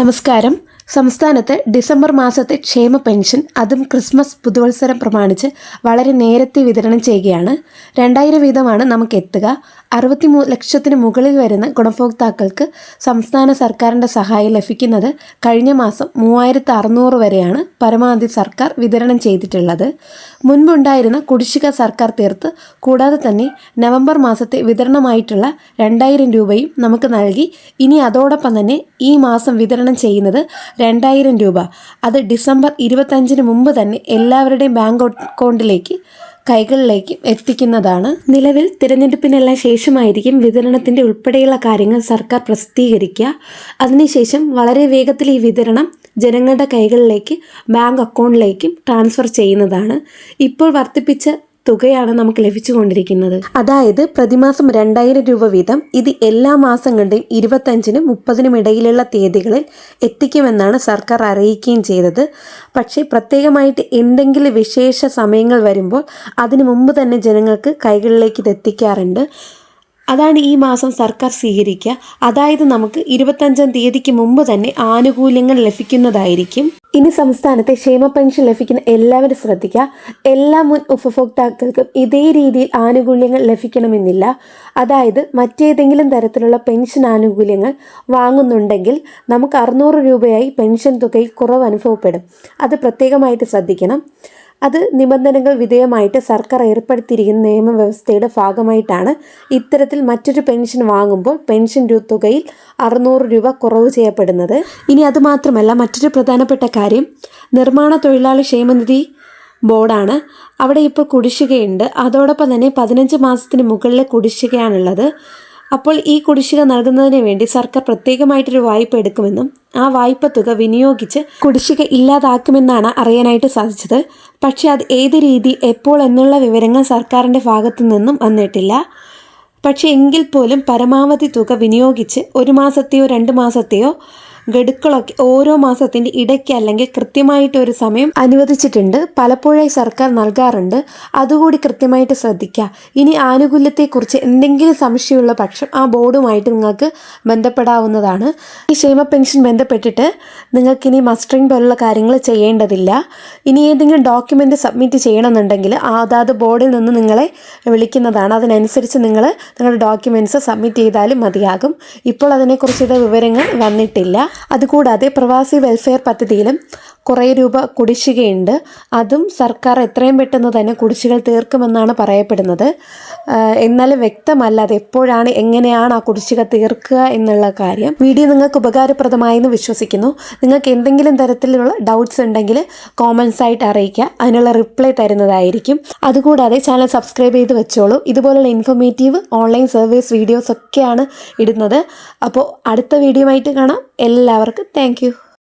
നമസ്കാരം. സംസ്ഥാനത്ത് ഡിസംബർ മാസത്തെ ക്ഷേമ പെൻഷൻ അതും ക്രിസ്മസ് പുതുവത്സരം പ്രമാണിച്ച് വളരെ നേരത്തെ വിതരണം ചെയ്യുകയാണ്. രണ്ടായിരം വീതമാണ് നമുക്ക് എത്തുക. അറുപത്തി ലക്ഷത്തിന് മുകളിൽ വരുന്ന ഗുണഭോക്താക്കൾക്ക് സംസ്ഥാന സർക്കാരിന്റെ സഹായം ലഭിക്കുന്നത് കഴിഞ്ഞ മാസം മൂവായിരത്തി അറുന്നൂറ് വരെയാണ് പരമാവധി സർക്കാർ വിതരണം ചെയ്തിട്ടുള്ളത്. മുൻപുണ്ടായിരുന്ന കുടിശ്ശിക സർക്കാർ തീർത്ത് കൂടാതെ തന്നെ നവംബർ മാസത്തെ വിതരണമായിട്ടുള്ള രണ്ടായിരം രൂപയും നമുക്ക് നൽകി. ഇനി അതോടൊപ്പം തന്നെ ഈ മാസം വിതരണം ചെയ്യുന്നത് രണ്ടായിരം രൂപ. അത് ഡിസംബർ ഇരുപത്തഞ്ചിന് മുമ്പ് തന്നെ എല്ലാവരുടെയും ബാങ്ക് അക്കൗണ്ടിലേക്ക് കൈകളിലേക്ക് എത്തിക്കുന്നതാണ്. നിലവിൽ തിരഞ്ഞെടുപ്പിനെല്ലാം ശേഷമായിരിക്കും വിതരണത്തിന്റെ ഉൾപ്പെടെയുള്ള കാര്യങ്ങൾ സർക്കാർ പ്രസിദ്ധീകരിക്കുക. അതിനുശേഷം വളരെ വേഗത്തിൽ ഈ വിതരണം ജനങ്ങളുടെ കൈകളിലേക്ക് ബാങ്ക് അക്കൗണ്ടിലേക്കും ട്രാൻസ്ഫർ ചെയ്യുന്നതാണ്. ഇപ്പോൾ വർദ്ധിപ്പിച്ച തുകയാണ് നമുക്ക് ലഭിച്ചുകൊണ്ടിരിക്കുന്നത്. അതായത് പ്രതിമാസം രണ്ടായിരം രൂപ വീതം ഇത് എല്ലാ മാസങ്ങളുടെയും ഇരുപത്തഞ്ചിനും മുപ്പതിനും ഇടയിലുള്ള തീയതികളിൽ എത്തിക്കുമെന്നാണ് സർക്കാർ അറിയിക്കുകയും ചെയ്തത്. പക്ഷേ പ്രത്യേകമായിട്ട് എന്തെങ്കിലും വിശേഷ സമയങ്ങൾ വരുമ്പോൾ അതിനു മുമ്പ് തന്നെ ജനങ്ങൾക്ക് കൈകളിലേക്ക് ഇത് എത്തിക്കാറുണ്ട്. അതാണ് ഈ മാസം സർക്കാർ സ്വീകരിക്കുക. അതായത് നമുക്ക് ഇരുപത്തഞ്ചാം തീയതിക്ക് മുമ്പ് തന്നെ ആനുകൂല്യങ്ങൾ ലഭിക്കുന്നതായിരിക്കും. ഇനി സംസ്ഥാനത്തെ ക്ഷേമ പെൻഷൻ ലഭിക്കുന്ന എല്ലാവരും ശ്രദ്ധിക്കുക. എല്ലാ മുൻ ഉപഭോക്താക്കൾക്കും ഇതേ രീതിയിൽ ആനുകൂല്യങ്ങൾ ലഭിക്കണമെന്നില്ല. അതായത് മറ്റേതെങ്കിലും തരത്തിലുള്ള പെൻഷൻ ആനുകൂല്യങ്ങൾ വാങ്ങുന്നുണ്ടെങ്കിൽ നമുക്ക് അറുന്നൂറ് രൂപയായി പെൻഷൻ തുകയിൽ കുറവ് അനുഭവപ്പെടും. അത് പ്രത്യേകമായിട്ട് ശ്രദ്ധിക്കണം. അത് നിബന്ധനകൾ വിധേയമായിട്ട് സർക്കാർ ഏർപ്പെടുത്തിയിരിക്കുന്ന നിയമവ്യവസ്ഥയുടെ ഭാഗമായിട്ടാണ് ഇത്തരത്തിൽ മറ്റൊരു പെൻഷൻ വാങ്ങുമ്പോൾ പെൻഷൻ തുകയിൽ അറുന്നൂറ് രൂപ കുറവ് ചെയ്യപ്പെടുന്നത്. ഇനി അതുമാത്രമല്ല മറ്റൊരു പ്രധാനപ്പെട്ട കാര്യം. നിർമ്മാണ തൊഴിലാളി ക്ഷേമനിധി ബോർഡാണ്. അവിടെ ഇപ്പോൾ കുടിശ്ശികയുണ്ട്. അതോടൊപ്പം തന്നെ പതിനഞ്ച് മാസത്തിന് മുകളിലെ കുടിശ്ശികയാണുള്ളത്. അപ്പോൾ ഈ കുടിശ്ശിക നൽകുന്നതിന് വേണ്ടി സർക്കാർ പ്രത്യേകമായിട്ടൊരു വായ്പ എടുക്കുമെന്നും ആ വായ്പ തുക വിനിയോഗിച്ച് കുടിശ്ശിക ഇല്ലാതാക്കുമെന്നാണ് അറിയാനായിട്ട് സാധിച്ചത്. പക്ഷേ അത് ഏത് രീതി എപ്പോൾ എന്നുള്ള വിവരങ്ങൾ സർക്കാരിന്റെ ഭാഗത്തു നിന്നും വന്നിട്ടില്ല. പക്ഷേ എങ്കിൽ പോലും പരമാവധി തുക വിനിയോഗിച്ച് ഒരു മാസത്തെയോ രണ്ട് മാസത്തെയോ ഗഡുക്കളൊക്കെ ഓരോ മാസത്തിന്റെ ഇടയ്ക്ക് അല്ലെങ്കിൽ കൃത്യമായിട്ട് ഒരു സമയം അനുവദിച്ചിട്ടുണ്ട്. പലപ്പോഴായി സർക്കാർ നൽകാറുണ്ട്. അതുകൂടി കൃത്യമായിട്ട് ശ്രദ്ധിക്കുക. ഇനി ആനുകൂല്യത്തെക്കുറിച്ച് എന്തെങ്കിലും സംശയമുള്ള പക്ഷം ആ ബോർഡുമായിട്ട് നിങ്ങൾക്ക് ബന്ധപ്പെടാവുന്നതാണ്. ഈ ക്ഷേമ പെൻഷൻ ബന്ധപ്പെട്ടിട്ട് നിങ്ങൾക്കിനി മസ്റ്ററിംഗ് പോലുള്ള കാര്യങ്ങൾ ചെയ്യേണ്ടതില്ല. ഇനി ഏതെങ്കിലും ഡോക്യുമെന്റ് സബ്മിറ്റ് ചെയ്യണമെന്നുണ്ടെങ്കിൽ അതാത് ബോർഡിൽ നിന്ന് നിങ്ങളെ വിളിക്കുന്നതാണ്. അതിനനുസരിച്ച് നിങ്ങൾ നിങ്ങളുടെ ഡോക്യുമെന്റ്സ് സബ്മിറ്റ് ചെയ്താലും മതിയാകും. ഇപ്പോൾ അതിനെക്കുറിച്ചുള്ള വിവരങ്ങൾ വന്നിട്ടില്ല. അതുകൂടാതെ പ്രവാസി വെൽഫെയർ പദ്ധതിയിലും കുറേ രൂപ കുടിശ്ശികയുണ്ട്. അതും സർക്കാർ എത്രയും പെട്ടെന്ന് തന്നെ കുടിശ്ശികൾ തീർക്കുമെന്നാണ് പറയപ്പെടുന്നത്. എന്നാൽ വ്യക്തമല്ല അത് എപ്പോഴാണ് എങ്ങനെയാണ് ആ കുടിശ്ശിക തീർക്കുക എന്നുള്ള കാര്യം വീഡിയോ നിങ്ങൾക്ക് ഉപകാരപ്രദമായെന്ന് വിശ്വസിക്കുന്നു. നിങ്ങൾക്ക് എന്തെങ്കിലും തരത്തിലുള്ള ഡൗട്ട്സ് ഉണ്ടെങ്കിൽ കോമൻസ് ആയിട്ട് അറിയിക്കുക. അതിനുള്ള റിപ്ലൈ തരുന്നതായിരിക്കും. അതുകൂടാതെ ചാനൽ സബ്സ്ക്രൈബ് ചെയ്ത് വെച്ചോളൂ. ഇതുപോലുള്ള ഇൻഫോർമേറ്റീവ് ഓൺലൈൻ സർവീസ് വീഡിയോസ് ഒക്കെയാണ് ഇടുന്നത്. അപ്പോൾ അടുത്ത വീഡിയോ ആയിട്ട് കാണാം. എല്ലാവർക്കും താങ്ക്